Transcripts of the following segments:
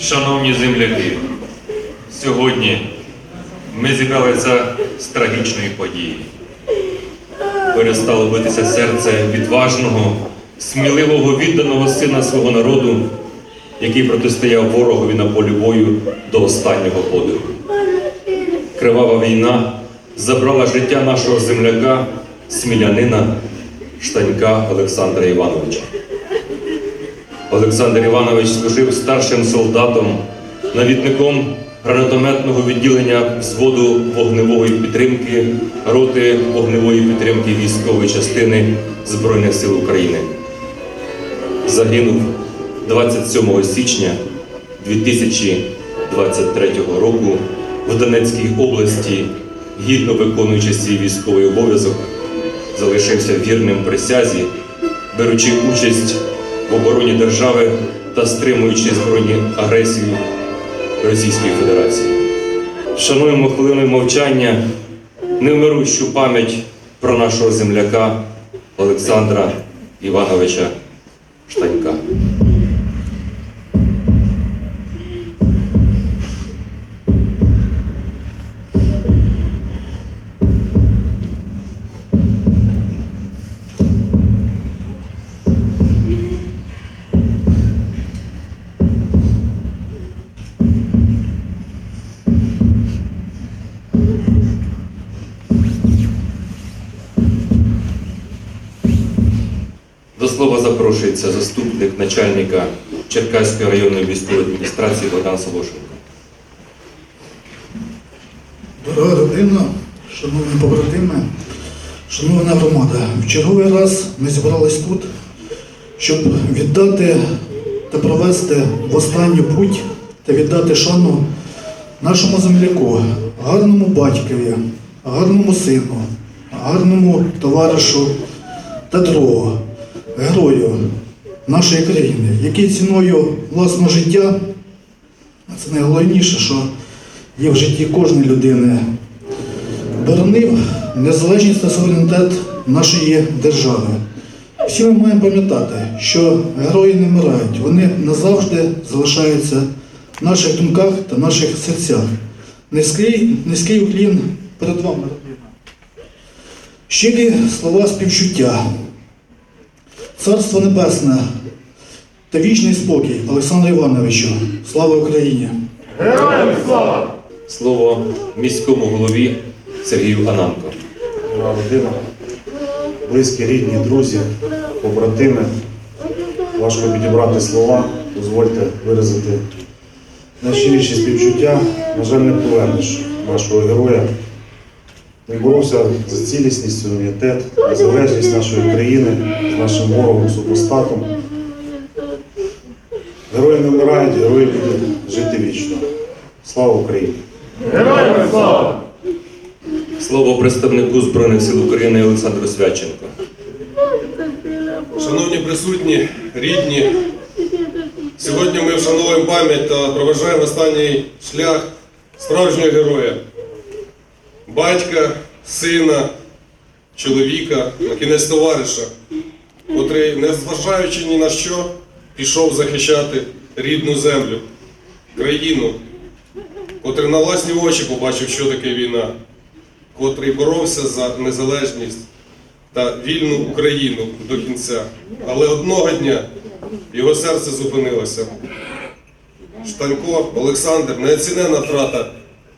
Шановні земляки, сьогодні ми зібралися з трагічної події. Перестало битися серце відважного, сміливого відданого сина свого народу, який протистояв ворогові на полі бою до останнього подиху. Кривава війна забрала життя нашого земляка, смілянина, штанька Олександра Івановича. Олександр Іванович служив старшим солдатом, навідником гранатометного відділення взводу вогневої підтримки, роти вогневої підтримки військової частини Збройних сил України. Загинув 27 січня 2023 року в Донецькій області, гідно виконуючи свій військовий обов'язок, залишився вірним присязі, беручи участь в обороні держави та стримуючи збройні агресію Російської Федерації. Шануємо хвилиною мовчання невмирущу пам'ять про нашого земляка Олександра Івановича Штанька. Запрошується заступник начальника Черкаської районної військової адміністрації Богдан Солошенко. Дорога родина, шановні побратими, шановна громада, в черговий раз ми зібрались тут, щоб віддати та провести в останню путь та віддати шану нашому земляку, гарному батькові, гарному сину, гарному товаришу та другу, герою нашої країни, який ціною власного життя, це найголовніше, що є в житті кожної людини, боронив незалежність та суверенітет нашої держави. Всі ми маємо пам'ятати, що герої не вмирають, вони назавжди залишаються в наших думках та наших серцях. Низький, низький уклін перед вами. Щирі слова співчуття, Царство Небесне та вічний спокій Олександру Івановичу. Слава Україні! Героям слава! Слово міському голові Сергію Ананко. Дорога родина, близькі, рідні, друзі, побратими. Важко підібрати слова, дозвольте виразити найщиріші співчуття. На жаль, не повернеш нашого героя. Він боровся за цілісність, суверенітет, незалежність нашої країни з нашим ворогом, супостатом. Герої не вмирають, герої будуть жити вічно. Слава Україні! Героям! Слово представнику Збройних сил України Олександру Свяченко. Шановні присутні, рідні, сьогодні ми вшановуємо пам'ять та проважаємо останній шлях справжнього героя, батька, сина, чоловіка, на кінець товариша, котрий, незважаючи ні на що, пішов захищати рідну землю, країну, котрий на власні очі побачив, що таке війна, котрий боровся за незалежність та вільну Україну до кінця. Але одного дня його серце зупинилося. Штанько Олександр неоцінена втрата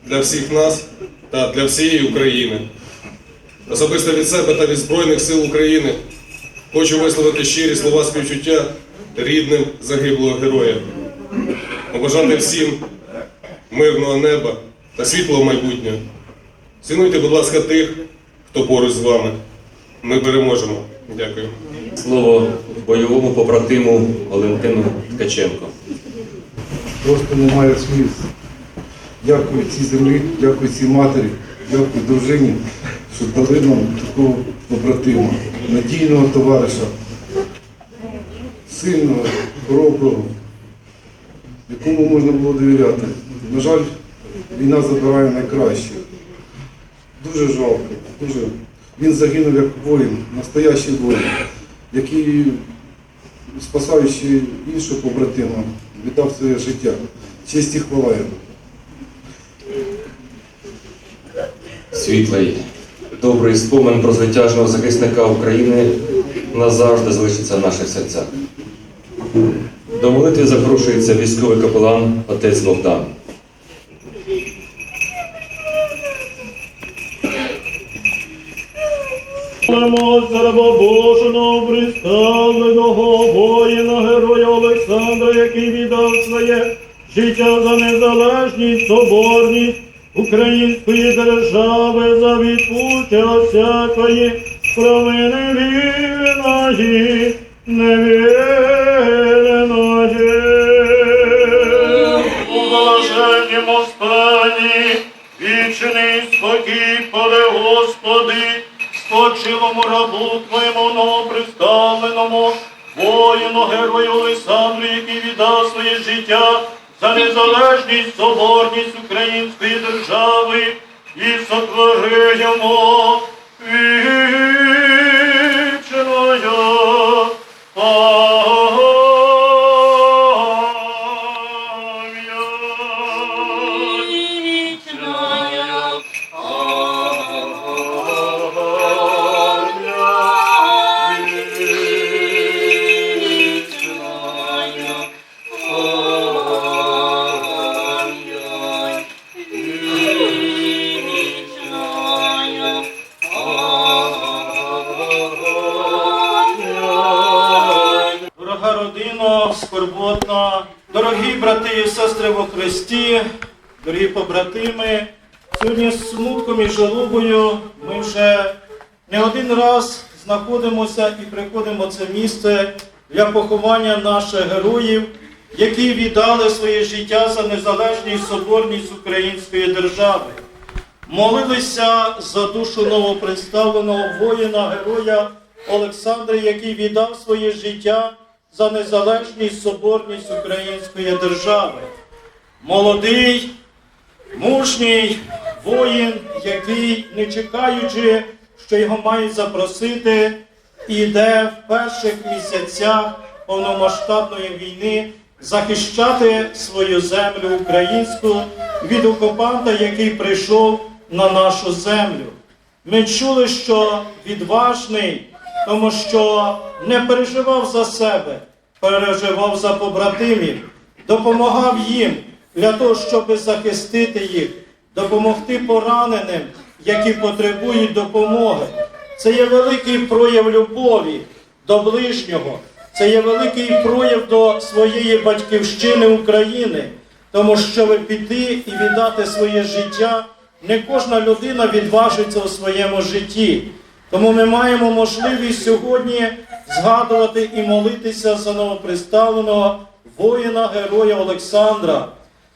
для всіх нас та для всієї України. Особисто від себе та від Збройних сил України хочу висловити щирі слова співчуття рідним загиблого героя. Побажати всім мирного неба та світлого майбутнього. Цінуйте, будь ласка, тих, хто поруч з вами. Ми переможемо. Дякую. Слово бойовому побратиму Валентину Ткаченко. Просто немає слів. Дякую цій землі, дякую цій матері, дякую дружині, що дали нам такого побратима, надійного товариша, сильного, хороброго, якому можна було довіряти. На жаль, війна забирає найкращих. Дуже жалко, дуже. Він загинув як воїн, настоящий воїн, який, спасаючи іншого побратима, віддав своє життя. Честь і хвала йому. Світлий, добрий спомин про звитяжного захисника України назавжди залишиться в наших серцях. До молитви запрошується військовий капелан отець Богдан. За Божого, представленого воїна, героя Олександра, який віддав своє життя за незалежність, соборність української держави, за відпуття всякої провини вільної, невірної. У блаженнім Господі, вічний спокій, поде Господи, спочилому рабу Твоєму новоприставленому, воїну герою Олександру, який віддав своє життя за незалежність, соборність української держави і сотворення йому Христі, дорогі побратими, сьогодні з смутком і жалобою ми вже не один раз знаходимося і приходимо в це місце для поховання наших героїв, які віддали своє життя за незалежність соборність української держави. Молилися за душу новопредставленого воїна, героя Олександра, який віддав своє життя за незалежність, соборність української держави. Молодий, мужній воїн, який, не чекаючи, що його мають запросити, іде в перших місяцях повномасштабної війни захищати свою землю українську від окупанта, який прийшов на нашу землю. Ми чули, що відважний, тому що не переживав за себе, переживав за побратимів, допомагав їм для того, щоб захистити їх, допомогти пораненим, які потребують допомоги. Це є великий прояв любові до ближнього. Це є великий прояв до своєї батьківщини України, тому що ви піти і віддати своє життя не кожна людина відважиться у своєму житті. Тому ми маємо можливість сьогодні згадувати і молитися за новоприставленого воїна героя Олександра,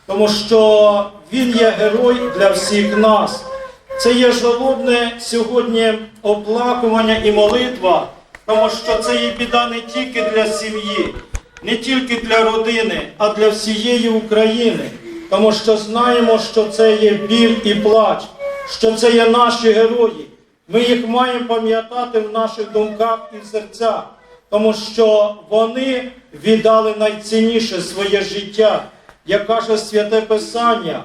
тому що він є герой для всіх нас. Це є жалобне сьогодні оплакування і молитва, тому що це є біда не тільки для сім'ї, не тільки для родини, а для всієї України. Тому що знаємо, що це є біль і плач, що це є наші герої. Ми їх маємо пам'ятати в наших думках і серцях, тому що вони віддали найцінніше своє життя. Як каже святе Писання,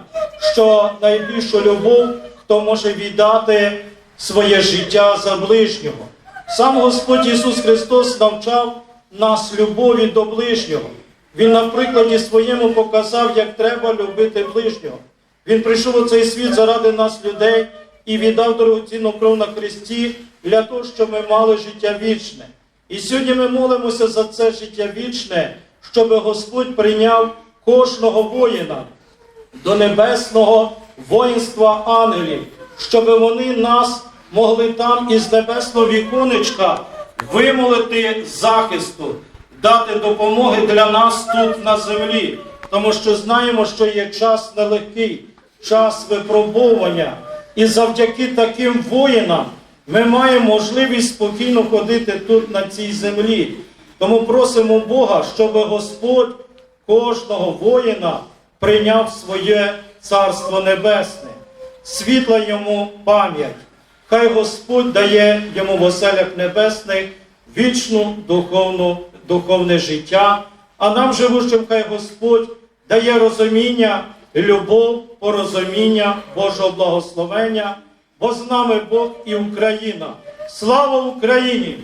що найбільшу любов хто може віддати своє життя за ближнього. Сам Господь Ісус Христос навчав нас любові до ближнього. Він на прикладі своєму показав, як треба любити ближнього. Він прийшов у цей світ заради нас, людей, і віддав дорогоцінну кров на Христі для того, щоб ми мали життя вічне. І сьогодні ми молимося за це життя вічне, щоб Господь прийняв кожного воїна до небесного воїнства ангелів, щоб вони нас могли там із небесного віконечка вимолити захисту, дати допомоги для нас тут на землі, тому що знаємо, що є час нелегкий, час випробовування. І завдяки таким воїнам ми маємо можливість спокійно ходити тут на цій землі. Тому просимо Бога, щоб Господь кожного воїна прийняв своє Царство Небесне, світла йому пам'ять. Хай Господь дає йому в оселях небесних вічну духовну, духовне життя, а нам, живущим, хай Господь дає розуміння, любов, порозуміння, Божого благословення бо з нами Бог і Україна. Слава Україні!